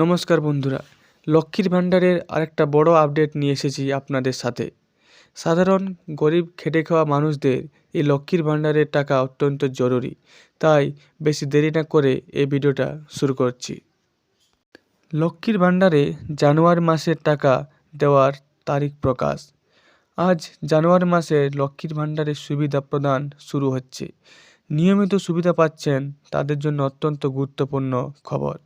নমস্কার বন্ধুরা, লক্ষ্মীর ভাণ্ডারের আরেকটা বড় আপডেট নিয়ে এসেছি আপনাদের সাথে। সাধারণ গরিব খেটে খাওয়া মানুষদের এই লক্ষ্মীর ভাণ্ডারের টাকা অত্যন্ত জরুরি, তাই বেশি দেরি না করে এই ভিডিওটা শুরু করছি। লক্ষ্মীর ভাণ্ডারে জানুয়ারি মাসের টাকা দেওয়ার তারিখ প্রকাশ। আজ জানুয়ারি মাসে লক্ষ্মীর ভাণ্ডারের সুবিধা প্রদান শুরু হচ্ছে। নিয়মিত সুবিধা পাচ্ছেন তাদের জন্য অত্যন্ত গুরুত্বপূর্ণ খবর।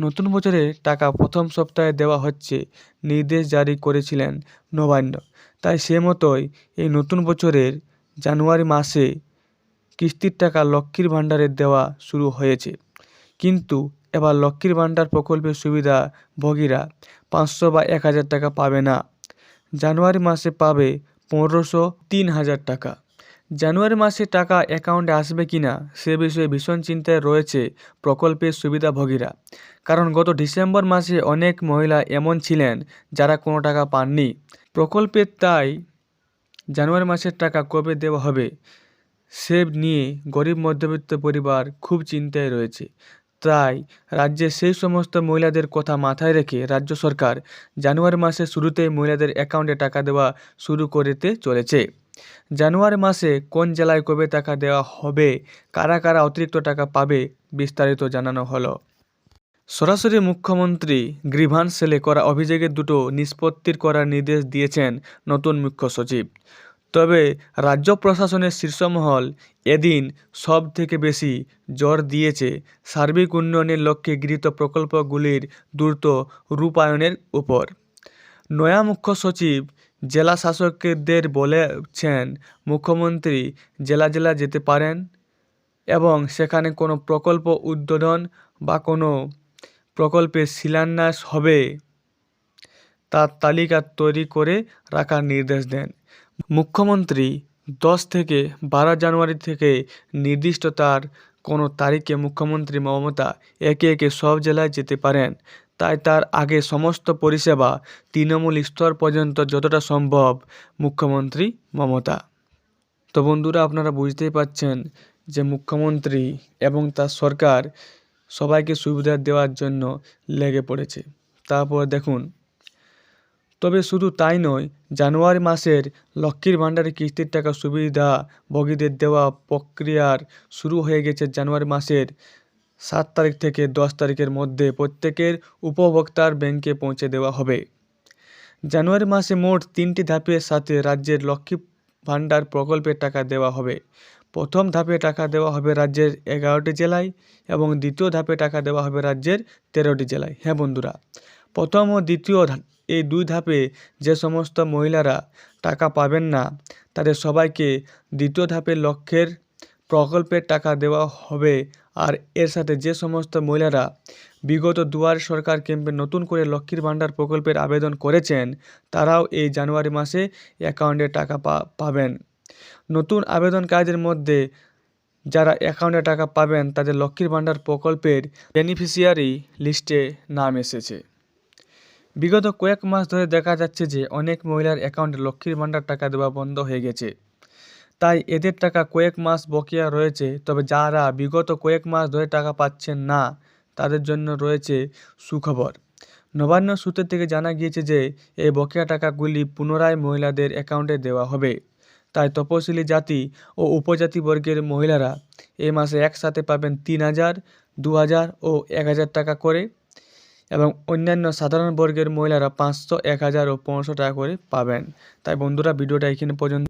নতুন বছরে টাকা প্রথম সপ্তাহে দেওয়া হচ্ছে, নির্দেশ জারি করেছিলেন নবান্ন। তাই সে মতোই এই নতুন বছরের জানুয়ারি মাসে কিস্তির টাকা লক্ষ্মীর ভাণ্ডারে দেওয়া শুরু হয়েছে। কিন্তু এবার লক্ষ্মীর ভাণ্ডার প্রকল্পের সুবিধা ভোগীরা পাঁচশো বা এক হাজার টাকা পাবে না। জানুয়ারি মাসে পাবে পনেরোশো তিন হাজার টাকা। জানুয়ারি মাসে টাকা অ্যাকাউন্টে আসবে কি না, সে বিষয়ে ভীষণ চিন্তায় রয়েছে প্রকল্পের সুবিধাভোগীরা। কারণ গত ডিসেম্বর মাসে অনেক মহিলা এমন ছিলেন যারা কোনো টাকা পাননি। প্রকল্পের তাই জানুয়ারি মাসের টাকা কবে দেওয়া হবে সে নিয়ে গরিব মধ্যবিত্ত পরিবার খুব চিন্তায় রয়েছে। তাই রাজ্যে সেই সমস্ত মহিলাদের কথা মাথায় রেখে রাজ্য সরকার জানুয়ারি মাসের শুরুতেই মহিলাদের অ্যাকাউন্টে টাকা দেওয়া শুরু করতে চলেছে। জানুয়ারি মাসে কোন জেলায় কবে টাকা দেওয়া হবে, কারা কারা অতিরিক্ত টাকা পাবে, বিস্তারিত জানানো হলো। সরাসরি মুখ্যমন্ত্রী গ্রিভান্স সেলে করা অভিযোগের দুটো নিষ্পত্তির করার নির্দেশ দিয়েছেন নতুন মুখ্য সচিব। তবে রাজ্য প্রশাসনের শীর্ষমহল এদিন সব থেকে বেশি জোর দিয়েছে সার্বিক উন্নয়নের লক্ষ্যে গৃহীত প্রকল্পগুলির দ্রুত রূপায়ণের উপর। নয়া মুখ্য সচিব জেলা শাসকদের বলেছেন, মুখ্যমন্ত্রী জেলা জেলা যেতে পারেন এবং সেখানে কোনো প্রকল্প উদ্বোধন বা কোনো প্রকল্পের শিলান্যাস হবে তার তালিকা তৈরি করে রাখার নির্দেশ দেন। মুখ্যমন্ত্রী দশ থেকে বারো জানুয়ারি থেকে নির্দিষ্ট তার কোনো তারিখে মুখ্যমন্ত্রী মমতা একে একে সব জেলায় যেতে পারেন। তাই তার আগে সমস্ত পরিষেবা তৃণমূল স্তর পর্যন্ত যতটা সম্ভব, মুখ্যমন্ত্রী মমতা। তো বন্ধুরা, আপনারা বুঝতেই পাচ্ছেন যে মুখ্যমন্ত্রী এবং তার সরকার সবাইকে সুবিধা দেওয়ার জন্য লেগে পড়েছে। তারপর দেখুন তবে শুধু তাই নয়, জানুয়ারি মাসের লক্ষ্মীর ভাণ্ডারে কিস্তির টাকা সুবিধা ভোগীদের দেওয়া প্রক্রিয়ার শুরু হয়ে গেছে জানুয়ারি মাসের সাত তারিখ থেকে দশ তারিখের মধ্যে প্রত্যেকের উপভোক্তার ব্যাংকে পৌঁছে দেওয়া হবে। জানুয়ারি মাসে মোট তিনটি ধাপের সাথে রাজ্যের লক্ষ্মী ভাণ্ডার প্রকল্পের টাকা দেওয়া হবে। প্রথম ধাপে টাকা দেওয়া হবে রাজ্যের এগারোটি জেলায় এবং দ্বিতীয় ধাপে টাকা দেওয়া হবে রাজ্যের তেরোটি জেলায়। হ্যাঁ বন্ধুরা, প্রথম ও দ্বিতীয় এই দুই ধাপে যে সমস্ত মহিলারা টাকা পাবেন না, তাদের সবাইকে দ্বিতীয় ধাপের লক্ষ্যের প্রকল্পের টাকা দেওয়া হবে। আর এর সাথে যে সমস্ত মহিলারা বিগত দুয়ার সরকার ক্যাম্পে নতুন করে লক্ষ্মীর ভাণ্ডার প্রকল্পের আবেদন করেছেন, তারাও এই জানুয়ারি মাসে অ্যাকাউন্টে টাকা পাবেন। নতুন আবেদনকারীদের মধ্যে যারা অ্যাকাউন্টে টাকা পাবেন, তাদের লক্ষ্মীর ভাণ্ডার প্রকল্পের বেনিফিশিয়ারি লিস্টে নাম এসেছে। বিগত কয়েক মাস ধরে দেখা যাচ্ছে যে অনেক মহিলার অ্যাকাউন্টে লক্ষ্মীর ভাণ্ডার টাকা দেওয়া বন্ধ হয়ে গেছে। তাই এদের টাকা কয়েক মাস বকেয়া রয়েছে, তবে যারা বিগত কয়েক মাস ধরে টাকা পাচ্ছেন না, তাদের জন্য রয়েছে সুখবর। নবান্ন সূত্র থেকে জানা গিয়েছে যে, এই বকেয়া টাকাগুলি পুনরায় মহিলাদের অ্যাকাউন্টে দেওয়া হবে। তাই তপশিলি জাতি ও উপজাতি বর্গের মহিলারা এ মাসে একসাথে পাবেন তিন হাজার, দু হাজার ও এক হাজার টাকা করে। এবং অন্যান্য সাধারণ বর্গের মহিলারা পাঁচশো, এক হাজার ও পনেরোশো টাকা করে পাবেন। তাই বন্ধুরা, ভিডিওটা এখানে পর্যন্ত